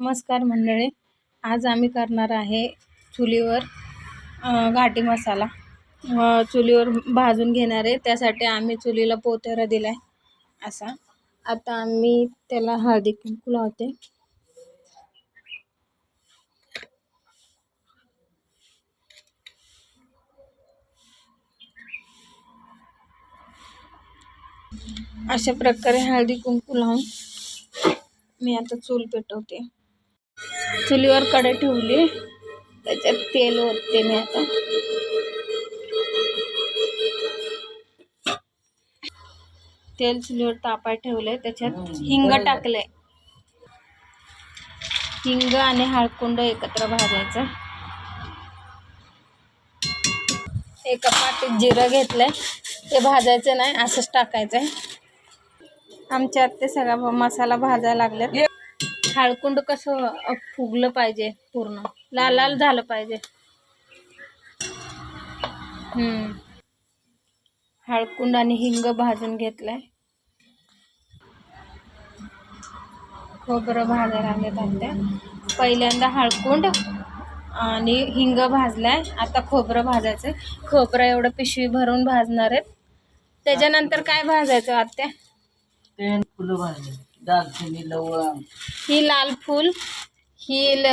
नमस्कार मंडळी. आज आम्ही करणार आहे चुलीवर घाटी मसाला. चुलीवर भाजून घेणार आहे. त्यासाठी आम्ही चुलीला पोतेरा दिला आहे असा. आता आम्ही त्याला हळदी कुंकू लावते. अशा प्रकारे हळदी कुंकू लावून मी आता चूल पेटवते. चुलीवर कडे ठेवली. त्याच्यात तेल ओतते मी आता. तेल चुलीवर तापाय ठेवलंय. त्याच्यात हिंग टाकलंय. हिंग आणि हळकुंड एकत्र भाजायचं. एका पाटीत जिरं घेतलंय. ते भाजायचं नाही असंच टाकायचंय. आमच्या ते सगळा मसाला भाजायला लागल्यात. हळकुंड कसं फुगलं पाहिजे पूर्ण. लाल लाल झालं पाहिजे. हम्म. हळकुंड आणि हिंग भाजून घेतलाय. खोबरं भाजायला लागलेत आता पहिल्यांदा हळकुंड आणि हिंग भाजलाय. आता खोबरं भाजायचं खोबरं एवढं पिशवी भरून भाजणार आहेत. त्याच्यानंतर काय भाजायचं आत्या? फुलं भाजायचं दालचिनी लवंग. ही लाल फूल ही ल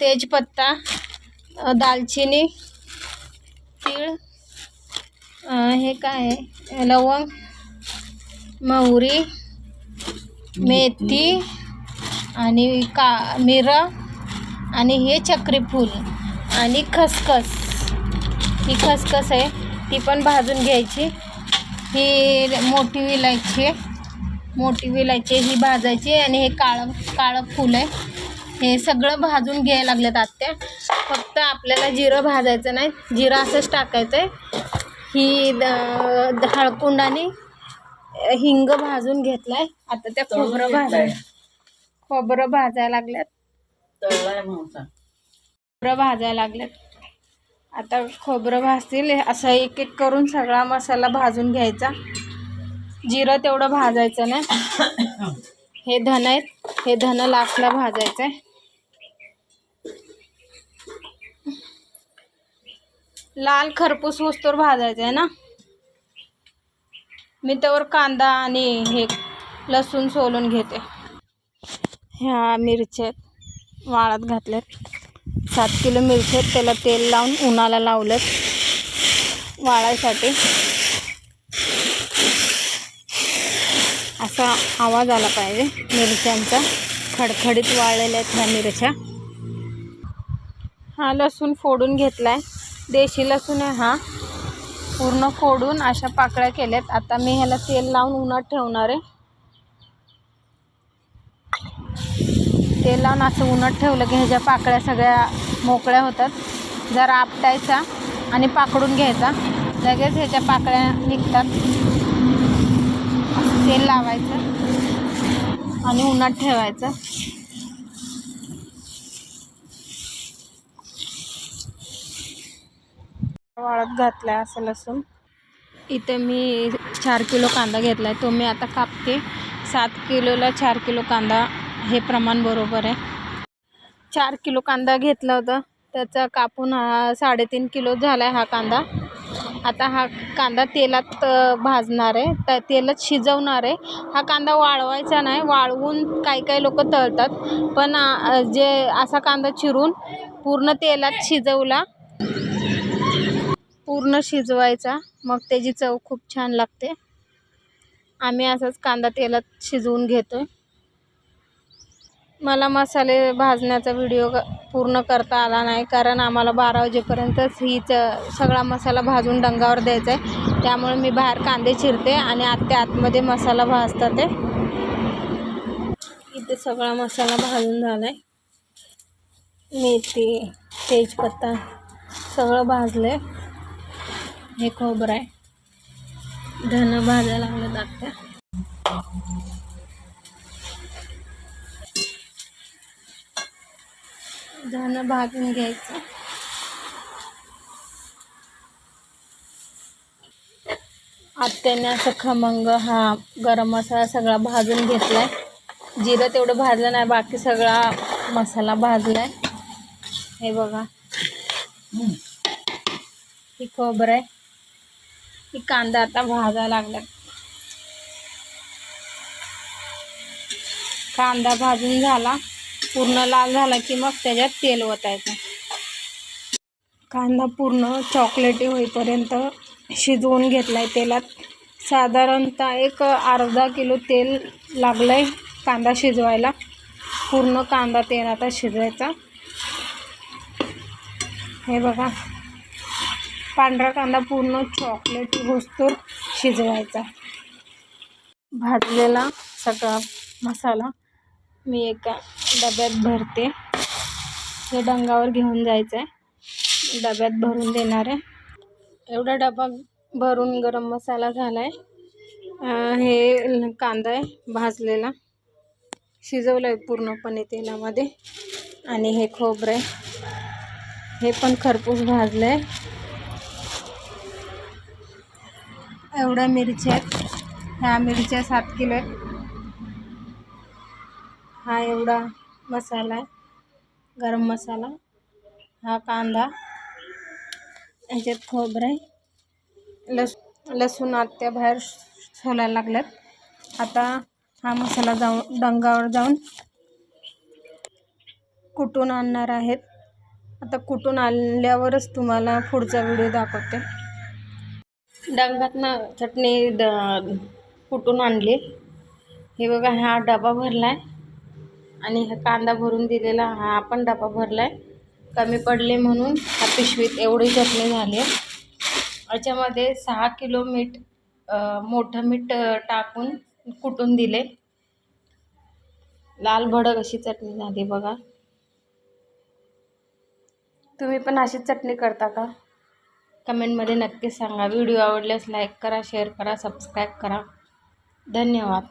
तेजपत्ता अ, दालचिनी तीळ अ, हे काय आहे? लवंग मोहरी मेथी आणि का मिरं आणि हे चक्री फूल आणि खसखस. ही खसखस आहे ती पण भाजून घ्यायची. ही मोठी इलायची आहे. मोठी विलायची ही भाजायची आणि हे काळं काळं फूल आहे. हे सगळं भाजून घ्यायला लागलेत आत्या. फक्त आपल्याला जिरं भाजायचं नाही. जिरं असंच टाकायचं आहे. ही द- द- हळकुंड आणि हिंग भाजून घेतलाय. आता त्या खोबरं भाजाय खोबरं भाजायला लागल्यात. खोबरं भाजायला लागल्यात. आता खोबरं भाजतील. असं एक एक करून सगळा मसाला भाजून घ्यायचा. जिरं तेवढं भाजायचं नाही हे धन आहेत. हे धन लास्टला भाजायचं आहे लाल खरपूस वस्तूवर भाजायचं आहे ना. मी त्यावर कांदा आणि हे लसूण सोलून घेते. ह्या मिरच्या वाळत घातल्यात. सात किलो मिरच्या आहेत. त्याला तेल लावून उन्हाला लावलं वाळायसाठी. असा आवाज आला पाहिजे. मिरच्यांचा खडखडीत वाळलेल्या आहेत ह्या मिरच्या. हा लसूण फोडून घेतला आहे देशी लसूण आहे हा. पूर्ण फोडून अशा पाकळ्या केल्यात. आता मी ह्याला तेल लावून उन्हात ठेवणार आहे. तेल लावून असं उन्हात ठेवलं की ह्याच्या पाकळ्या सगळ्या मोकळ्या होतात. जरा आपटायचा आणि पाकडून घ्यायचा. लगेच ह्याच्या पाकळ्या निघतात. तेल लावायचं आणि उन्हात ठेवायचं. वाळत घातलाय असं लसूण. इथे मी चार किलो कांदा घेतला आहे तो मी आता कापते. सात किलोला चार किलो कांदा हे प्रमाण बरोबर आहे. चार किलो कांदा घेतला होता. त्याचा कापून हा साडेतीन किलो झाला आहे हा कांदा. आता हा कांदा तेलात भाजणार आहे. त्या तेलात शिजवणार आहे. हा कांदा वाळवायचा नाही. वाळवून काही काही लोक तळतात. पण जे असा कांदा चिरून पूर्ण तेलात शिजवला पूर्ण शिजवायचा मग त्याची चव खूप छान लागते. आम्ही असाच कांदा तेलात शिजवून घेतो आहे मला मसाले भाजण्याचा व्हिडिओ क- पूर्ण करता आला नाही. कारण आम्हाला बारा वाजेपर्यंतच हीच सगळा मसाला भाजून डंगावर द्यायचा आहे त्यामुळे मी बाहेर कांदे चिरते आणि आत्या आतमध्ये मसाला भाजतात ते. इथे सगळा मसाला भाजून झाला आहे मेथी तेजपत्ता सगळं भाजलं आहे हे खोबरं आहे. धन भाजायला लागलं दाखत्या. धन भाजून घ्यायचं. आत्याने असं खमंग हा गरम मसाला सगळा भाजून घेतलाय. जिरं तेवढं भाजलं नाही बाकी सगळा मसाला भाजलाय. हे बघा. ही खोबरं आहे. ही कांदा आता भाजायला लागला कांदा भाजून झाला. पूर्ण लाल झाला की मग त्याच्यात तेल ओतायचं. कांदा पूर्ण चॉकलेटी होईपर्यंत शिजवून घेतलाय तेलात. साधारणतः एक अर्धा किलो तेल लागलंय कांदा शिजवायला. पूर्ण कांदा तेल आता शिजवायचा. हे बघा. पांढरा कांदा पूर्ण चॉकलेटी होस्तोर शिजवायचा. भाजलेला सगळा मसाला मी एका डब्यात भरते. हे डंगावर घेऊन जायचं आहे डब्यात भरून देणार आहे. एवढा डबा भरून गरम मसाला झाला आहे हे कांदा आहे भाजलेला. शिजवलं आहे पूर्णपणे तेलामध्ये. आणि हे खोबरं आहे. हे पण खरपूस भाजलं आहे एवढ्या मिरच्या आहेत. ह्या मिरच्या सात किलो आहेत. हा एवढा मसाला आहे. गरम मसाला. हा कांदा. ह्याच्यात खोबरं आहे. लस लसूण आत्या बाहेर सोलायला लागल्यात. आता हा मसाला जाऊन डंगावर जाऊन कुटून आणणार आहेत. आता कुटून आणल्यावरच तुम्हाला पुढचा व्हिडिओ दाखवते. डंगातनं चटणी द कुटून आणली. हे बघा हा डबा भरला आहे आणि हा कांदा भरून दिलेला हा पण डबा भरला आहे कमी पडले म्हणून हा पिशवीत एवढी चटणी झाली आहे. याच्यामध्ये सहा किलो मीठ मोठं मीठ टाकून कुटून दिले. लाल भडक अशी चटणी झाली बघा. तुम्ही पण अशीच चटणी करता का? कमेंटमध्ये नक्की सांगा. व्हिडिओ आवडल्यास लाईक करा शेअर करा सबस्क्राईब करा. धन्यवाद.